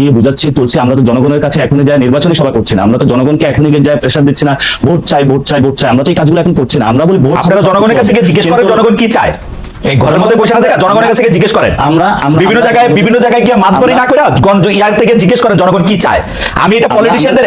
গিয়ে বুঝাচ্ছি তুলছি আমরা তো জনগণের কাছে এখনই যায় নির্বাচনী সভা করছি না। আমরা তো জনগণকে এখনই গিয়ে যায় প্রেশার দিচ্ছি না। ভোট চাই ভোট চাই ভোট চাই। আমরা তো এই কাজগুলো এখন করছি না। আমরা বলি ভোট জনগণের কাছে গিয়ে জিজ্ঞেস করে জনগণ কি চায়। এই ঘরের মধ্যে বসে দেখা জনগণের কাছে জিজ্ঞেস করেন। আমরা বিভিন্ন জায়গায় বিভিন্ন জায়গায় গিয়ে মাতবরি না করে ইয়ার থেকে জিজ্ঞেস করেন জনগণ কি চায়। আমি এটা পলিটিশিয়ানদের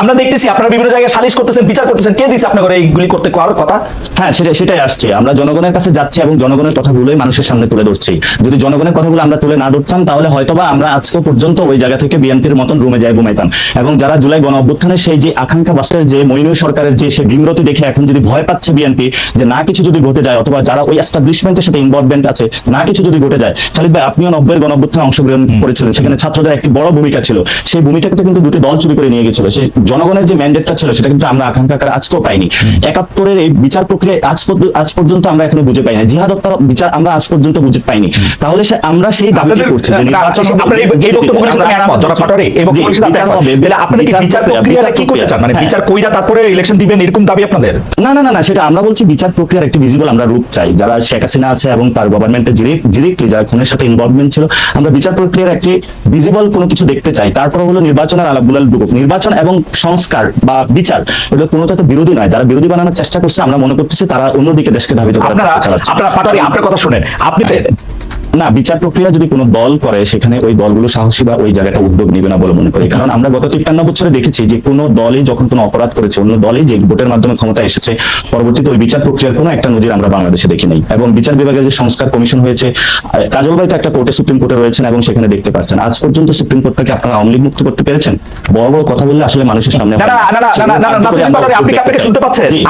আমরা দেখতেছি আপনারা বিভিন্ন জায়গায় সালিশ করতেছেন বিচার করতেছেন কে দিছে আপনাদের এইগুলি করতে করার কথা? হ্যাঁ সেটাই সেটাই আসছে। আমরা জনগণের কাছে যাচ্ছি এবং জনগণের কথাগুলোই মানুষের সামনে তুলে ধরছি। যদি জনগণের কথাগুলো আমরা তুলে না ধরতাম তাহলে হয়তোবা আমরা আজকে পর্যন্ত ওই জায়গা থেকে বিএনপির মতন রুমে যাই ঘুমাইতাম। এবং যারা জুলাই গণ অভ্যুত্থানের সেই যে আকাঙ্ক্ষা বাসের যে মইনুল সরকারের যে সে বিমরতি দেখে এখন যদি ভয় পাচ্ছে বিএনপি যে না কিছু যদি ঘটে যায় অথবা যারা ওই এস্টাবলিশমেন্টের সাথে ইনভলভমেন্ট আছে না কিছু যদি ঘটে যায় খালিদ ভাই আপনিও নব্বই গণঅভ্যুত্থানে অংশগ্রহণ করেছিলেন। সেখানে ছাত্রদের একটি বড় ভূমিকা ছিল। সেই ভূমিকাটা কিন্তু দুটি দল চুরি করে নিয়ে গেছিল। সেই জনগণের যে ম্যান্ডেটটা ছিল সেটা কিন্তু আমরা আকাঙ্ক্ষা আকারে আজকেও পাইনি। একাত্তরের এই বিচার প্রক্রিয়া আজ পর্য- আজ পর্যন্ত আমরা এখনও বুঝে পাইনি জিহাদ হত্যার বিচার আমরা আজ পর্যন্ত বুঝে পাইনি। তাহলে সে আমরা সেই করছি? এই- দাবি আপনাদের? না না না না সেটা আমরা বলছি বিচার প্রক্রিয়ার একটি ভিজিবল আমরা রূপ চাই। যারা শেখ হাসিনা আছে এবং তার গভর্নমেন্টের ডিরেক্টলি যারা খুনের সাথে ইনভলভমেন্ট ছিল। আমরা বিচার প্রক্রিয়ার একটি ভিজিবল কোনো কিছু দেখতে চাই। তারপর হলো নির্বাচন আর আলাপগুলাল ঢুকুক নির্বাচন এবং সংস্কার বা বিচার এগুলো কোনো তো বিরোধী নয়। যারা বিরোধী বানানোর চেষ্টা করছে আমরা মনে করতেছি তারা অন্যদিকে দেশকে ধাবিত করার আপনারা চেষ্টা চালাচ্ছে। আপনারা আপনার কথা শুনেন। আপনি না বিচার প্রক্রিয়া যদি কোনো দল করে সেখানে ওই দলগুলো সাহসী বা ওই জায়গাটা উদ্যোগ নেবে না বলে মনে করি। কারণ আমরা গত তিপ্পান্ন বছরে দেখেছি যে কোনো দলই যখন কোনো অপরাধ করেছে অন্য দলই যে ভোটের মাধ্যমে ক্ষমতা এসেছে পরবর্তীতে ওই বিচার প্রক্রিয়ার কোনো একটা নজির আমরা বাংলাদেশে দেখি নাই। এবং বিচার বিভাগের যে সংস্কার কমিশন হয়েছে কাজল ভাই তো একটা কোর্টে সুপ্রিম কোর্টে রয়েছেন এবং সেখানে দেখতে পাচ্ছেন। আজ পর্যন্ত সুপ্রিম কোর্টটাকে আপনারা আওয়ামী মুক্ত করতে পেরেছেন? বড় বড় কথা বললে আসলে মানুষের সামনে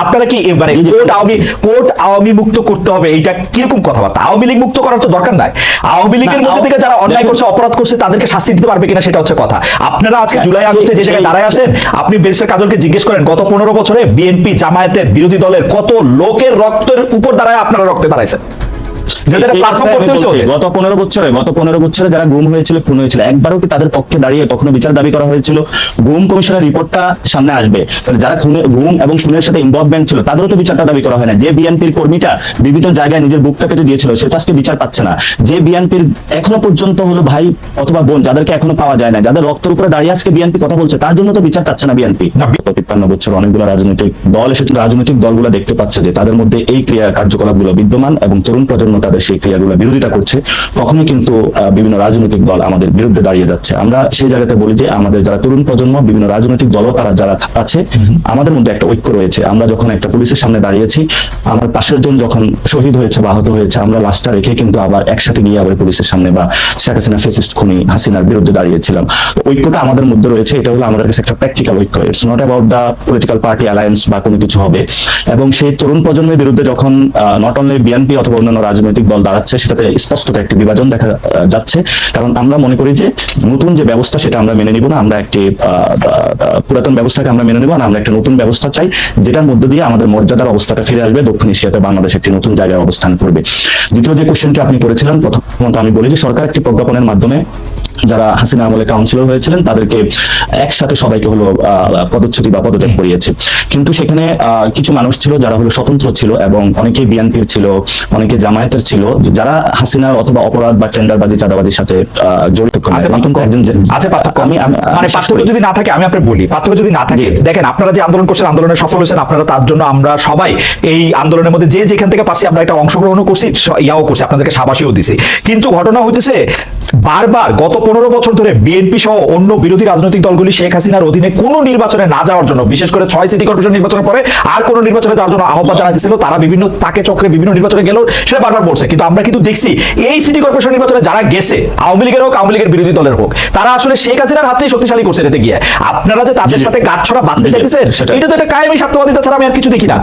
আপনারা কি মানে কোর্ট আওয়ামী কোর্ট আওয়ামী মুক্ত করতে হবে এইটা কীরকম কথাবার্তা? আওয়ামী লীগ মুক্ত করার তো দরকার নাই। আওয়ামী লীগের মধ্যে থেকে যারা অন্যায় করছে অপরাধ করছে তাদেরকে শাস্তি দিতে পারবে কিনা সেটা হচ্ছে কথা। আপনারা আজকে হ্যাঁ, জুলাই আগস্টে যে জায়গায় দাঁড়ায় আছেন আপনি বেশির কাজলকে জিজ্ঞেস করেন গত পনেরো বছরে বিএনপি জামায়াতের বিরোধী দলের কত লোকের রক্তের উপর দাঁড়ায় আপনারা রক্তে দাঁড়াইছেন? গত পনেরো বছরে গত পনেরো বছরে যারা গুম হয়েছিল খুন হয়েছিল একবারও কি তাদের পক্ষে দাঁড়িয়ে কখনো বিচার দাবি করা হয়েছিল? গুম কমিশনের রিপোর্টটা সামনে আসবে। যারা খুনে গুম এবং খুনের সাথে ইনভলভমেন্ট ছিল তাদেরও তো বিচারটা দাবি করা হয় না। যে বিএনপির কর্মীটা বিভিন্ন জায়গায় নিজের বুকটা কেটে দিয়েছিল সে তো আজকে বিচার পাচ্ছে না। যে বিএনপির এখনও পর্যন্ত হলো ভাই অথবা বোন যাদেরকে এখনও পাওয়া যায় না যাদের রক্তের উপরে দাঁড়িয়ে আজকে বিএনপি কথা বলছে তার জন্য তো বিচার চাচ্ছে না বিএনপি। তিপ্পান্ন বছর অনেকগুলো রাজনৈতিক দল এসেছে রাজনৈতিক দলগুলো দেখতে পাচ্ছে যে তাদের মধ্যে এই ক্রিয়া কার্যকলাপগুলো বিদ্যমান এবং তরুণ প্রজন্ম তাদের সেই ক্রিয়াগুলো বিরোধিতা করছে, তখনই কিন্তু বিভিন্ন রাজনৈতিক দল আমাদের বিরুদ্ধে দাঁড়িয়ে যাচ্ছে। আমরা সেই জায়গাতে বলি যে আমাদের যারা তরুণ প্রজন্ম, বিভিন্ন রাজনৈতিক দলও তারা যারা আছে, আমাদের মধ্যে একটা ঐক্য রয়েছে। আমরা যখন একটা পুলিশের সামনে দাঁড়িয়েছি, আমার পাশের জন যখন শহীদ হয়েছে বা আহত হয়েছে, আমরা লাশটা রেখে কিন্তু আবার একসাথে গিয়ে আবার পুলিশের সামনে বা শেখ হাসিনা ফেসিস্ট খুনি হাসিনার বিরুদ্ধে দাঁড়িয়েছিলাম। ঐক্যটা আমাদের মধ্যে রয়েছে, এটা হলো আমাদের কাছে একটা প্র্যাকটিক্যাল ঐক্য। It's not about the political party alliance বা কোনো কিছু হবে। এবং সেই তরুণ প্রজন্মের বিরুদ্ধে যখন নট অনলি বিএনপি অথবা অন্যান্য রাজনৈতিক দল দাঁড়াচ্ছে, সেটাতে স্পষ্টত একটি বিভাজন দেখা যাচ্ছে। কারণ আমরা মনে করি যে নতুন যে ব্যবস্থা সেটা আমরা মেনে নিব না, আমরা একটি পুরাতন ব্যবস্থাকে আমরা মেনে নিব না, আমরা একটা নতুন ব্যবস্থা চাই, যেটার মধ্যে দিয়ে আমাদের মর্যাদার অবস্থাটা ফিরে আসবে, দক্ষিণ এশিয়াতে বাংলাদেশ একটি নতুন জায়গায় অবস্থান করবে। দ্বিতীয় যে কোশ্চেনটি আপনি করেছিলেন, প্রথমত আমি বলি যে সরকার একটি প্রজ্ঞাপনের মাধ্যমে যারা হাসিনা আমলে কাউন্সিলর হয়েছিলেন তাদেরকে একসাথে সবাইকে হলো আহ, পদচ্যুতি বা পদত্যাগ করিয়েছে। কিন্তু সেখানে কিছু মানুষ ছিল যারা হলো স্বতন্ত্র ছিল এবং অনেকে বিএনপির ছিল অনেকে জামায়াতের ছিল যারা হাসিনার অথবা অপরাধ বা টেন্ডারবাজি চাঁদাবাজির সাথে জড়িত পার্থক্য? যে- আছে পার্থক্য আমি মানে পার্থক্য যদি না থাকে আমি আপনাকে বলি পার্থক্য যদি না থাকে দেখেন আপনারা যে আন্দোলন করছেন আন্দোলনে সফল হয়েছেন আপনারা তার জন্য আমরা সবাই এই আন্দোলনের মধ্যে যে যেখান থেকে পারছি আমরা এটা অংশগ্রহণও করছি ইয়াও করছি আপনাদেরকে সাবাসীও দিছি। কিন্তু ঘটনা হইতেছে বারবার গত পনেরো বছর ধরে বিএনপি সহ অন্য বিরোধী রাজনৈতিক দলগুলি শেখ হাসিনার অধীনে কোনো নির্বাচনে না যাওয়ার জন্য বিশেষ করে ছয় সিটি কর্পোরেশন নির্বাচনের পরে আর কোনো নির্বাচনে যাওয়ার জন্য আহ্বান জানাইছিল তারা বিভিন্ন তাকে চক্রে বিভিন্ন নির্বাচনে গেলেও সেটা বারবার বলছে। কিন্তু আমরা কিন্তু দেখছি এই সিটি কর্পোরেশন নির্বাচনে যারা গেছে আওয়ামী লীগের হোক আওয়ামী লীগের বিরোধী দলের হোক তারা আসলে শেখ হাসিনার হাতেই শক্তিশালী করছে এতে গিয়ে। আপনারা যে তাদের। সাথে গাঁটছড়া বাঁধতে জি, জি, চাইতেছেন এটা তো একটা কায়েমি স্বার্থবাদিতা ছাড়া আমি আর কিছু দেখি না।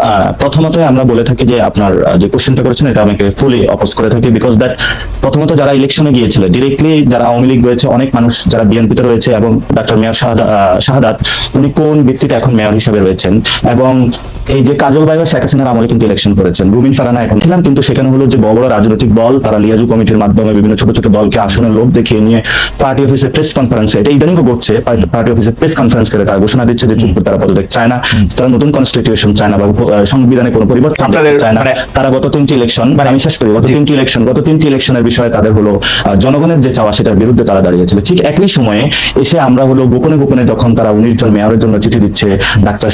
আহ, প্রথমত আমরা বলে থাকি যে আপনার যে কোশ্চেনটা করেছেন এটা আমাকে ফুলি অপোজ করে থাকি বিকজ দ্যাট প্রথমত যারা ইলেকশনে গিয়েছিল ডিরেক্টলি যারা আওয়ামী লীগ রয়েছে অনেক মানুষ যারা বিএনপিতে রয়েছে এবং ডাক্তার মেয়র শাহাদাত উনি কোন ভিত্তিতে এখন মেয়র হিসেবে রয়েছেন? এবং এই যে কাজল বাই শেখ হাসিনার আমলে কিন্তু ইলেকশন করেছেন। রুমিন ফারানা এখন ছিলাম কিন্তু সেখানে হলো যে বড় বড় রাজনৈতিক দল তারা লিয়াজু কমিটির মাধ্যমে বিভিন্ন ছোট ছোট দলকে আসনের লোভ দেখিয়ে নিয়ে পার্টি অফিসে প্রেস কনফারেন্সে এটা ইদানিংও ঘটছে পার্টি অফিসে প্রেস কনফারেন্স করে তারা ঘোষণা দিচ্ছে যে চুপ তারা পদত্যাগ চায় না। তারা নতুন কনস্টিটিউশন চায় না বা সংবিধানে কোনো পরিবর্তন চায় না। মানে- তারা গত তিনটি ইলেকশন মানে- আমি শেষ করি গত তিনটি ইলেকশন গত তিনটি ইলেকশনের বিষয়ে তাদের হলো জনগণ জনগণের যে চাওয়া সেটার বিরুদ্ধে তারা দাঁড়িয়েছিল। ঠিক একই সময়ে এসে আমরা হলো গোপনে গোপনে যখন তারা উনিশ জন মেয়রের জন্য চিঠি দিচ্ছে ডাক্তার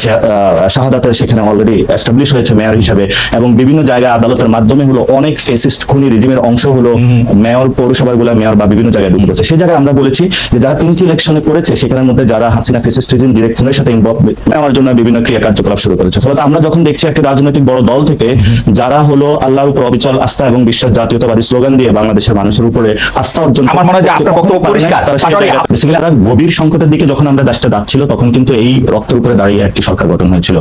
শাহাদাতের সেখানে অলরেডি এস্টাবলিশ হয়েছে মেয়র হিসাবে এবং বিভিন্ন জায়গায় আদালতের মাধ্যমে হলো অনেক ফেসিস্ট খুনি রিজিমের অংশ হলো মেয়র পৌরসভারগুলা মেয়র বা বিভিন্ন জায়গায় ঢুকে পড়েছে। সেই জায়গায় আমরা বলেছি যে যারা তিনটি ইলেকশনে করেছে সেখানের মধ্যে যারা হাসিনা ফেসিস্ট রিজিম ডিরেক্ট খুনের সাথে ইনভলভ নেওয়ার জন্য বিভিন্ন ক্রিয়া কার্যকলাপ শুরু করেছে। ফলে আমরা যখন দেখছি একটি রাজনৈতিক বড় দল থেকে যারা হলো আল্লাহর উপর অবিচল আস্থা এবং বিশ্বাস জাতীয়তাবাদী স্লোগান দিয়ে বাংলাদেশের মানুষের উপরে আস্থা অর্জন আমার মনে হয় যে আপনার বক্তব্য। পরিষ্কার। গভীর সংকটের দিকে যখন আমরা দেশটা যাচ্ছিল তখন কিন্তু এই রক্তের উপরে দাঁড়িয়ে একটি সরকার গঠন হয়েছিল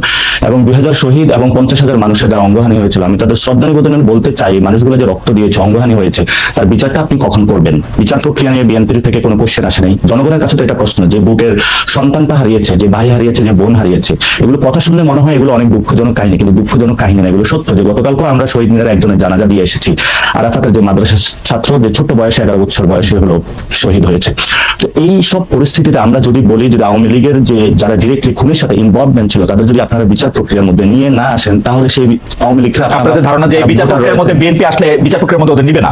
এবং দুই হাজার শহীদ এবং পঞ্চাশ হাজার মানুষের যারা অঙ্গহানি হয়েছিল আমি তাদের শ্রদ্ধা নিবেদনে বলতে চাই মানুষগুলো যে রক্ত দিয়েছে অঙ্গহানি হয়েছে তার বিচারটা আপনি কখন করবেন বিচার প্রক্রিয়া নিয়ে বিএনপির থেকে কোনো কোশ্চেন আসে নাই জনগণের কাছে তো এটা প্রশ্ন যে বুকের সন্তানটা হারিয়েছে যে ভাই হারিয়েছে যে বোন হারিয়েছে এগুলো কথা শুনলে মনে হয় এগুলো অনেক দুঃখজনক কাহিনী কিন্তু দুঃখজনক কাহিনী না এগুলো সত্য যে গতকালকে আমরা শহীদ মিনারে একজনের জানাজা দিয়ে এসেছি আরাফাতের যে মাদ্রাসা ছাত্র যে ছোট্ট বয়সে এগারো বছর বয়সে হলো শহীদ হয়েছে। তো এই সব পরিস্থিতিতে আমরা যদি বলি যদি আওয়ামী লীগের যে যারা ডিরেক্টলি খুনের সাথে ইনভলভমেন্ট ছিল তাদের যদি আপনারা বিচার প্রক্রিয়ার মধ্যে নিয়ে না আসেন তাহলে সেই আওয়ামী লীগরা আপনাদের ধারণা যে বিচার প্রক্রিয়ার মধ্যে বিএনপি আসলে বিচার প্রক্রিয়ার মধ্যে ওদের নিবে না?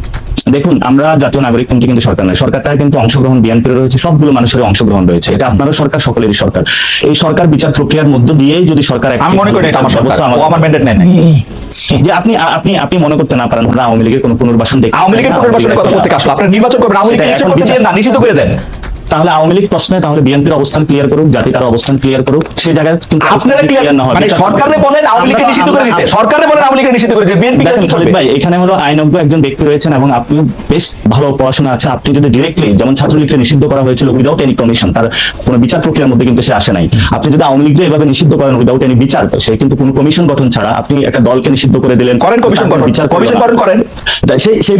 দেখুন আমরা জাতীয় নাগরিক কমিটি কিন্তু সরকার নয়। সরকারটা কিন্তু অংশগ্রহণ বিএনপির রয়েছে সবগুলো মানুষের অংশগ্রহণ রয়েছে। এটা আপনারও সরকার সকলেরই সরকার। এই সরকার বিচার প্রক্রিয়ার মধ্য দিয়েই যদি সরকার আমি মনে করি আমার ব্যবস্থা আমার ম্যান্ডেট নেয় যে আপনি আপনি আপনি মনে করতে না পারেন আওয়ামী লীগের কোনো পুনর্বাসন দেখতে আওয়ামী লীগের পুনর্বাসনের কথা বলতে আসলো? আপনারা নির্বাচন করবেন আওয়ামী না নিষিদ্ধ করে দেন। তাহলে আওয়ামী লীগ প্রশ্নে তাহলে বিএনপির অবস্থান ক্লিয়ার করুক জাতি তার অবস্থান ক্লিয়ার করুক সেই জায়গায় কিন্তু আপনারা ক্লিয়ার না হয়। মানে সরকারে বলেন আওয়ামী লীগকে নিষিদ্ধ করে দিতে। সরকারে বলেন আওয়ামী লীগকে নিষিদ্ধ করে দিতে। বিএনপি দেখেন খালিদ ভাই এখানে হলো আইনজ্ঞ একজন ব্যক্তি রয়েছেন এবং আপনিও বেশ ভালো পড়াশোনা আছে। আপনি যদি ডিরেক্টলি যেমন ছাত্রলীগকে নিষিদ্ধ করা হয়েছিল উইদাউট এনি কমিশন তার কোনো বিচার প্রক্রিয়ার মধ্যে কিন্তু সে আসে নাই। আপনি যদি আওয়ামী লীগকে এভাবে নিষিদ্ধ করেন উইদাউট এনি বিচার সে কিন্তু কোনো কমিশন গঠন ছাড়া আপনি একটা দলকে নিষিদ্ধ করে দিলেন। করেন কমিশন করেন বিচার কমিশন করল না। করেন। সেই সেই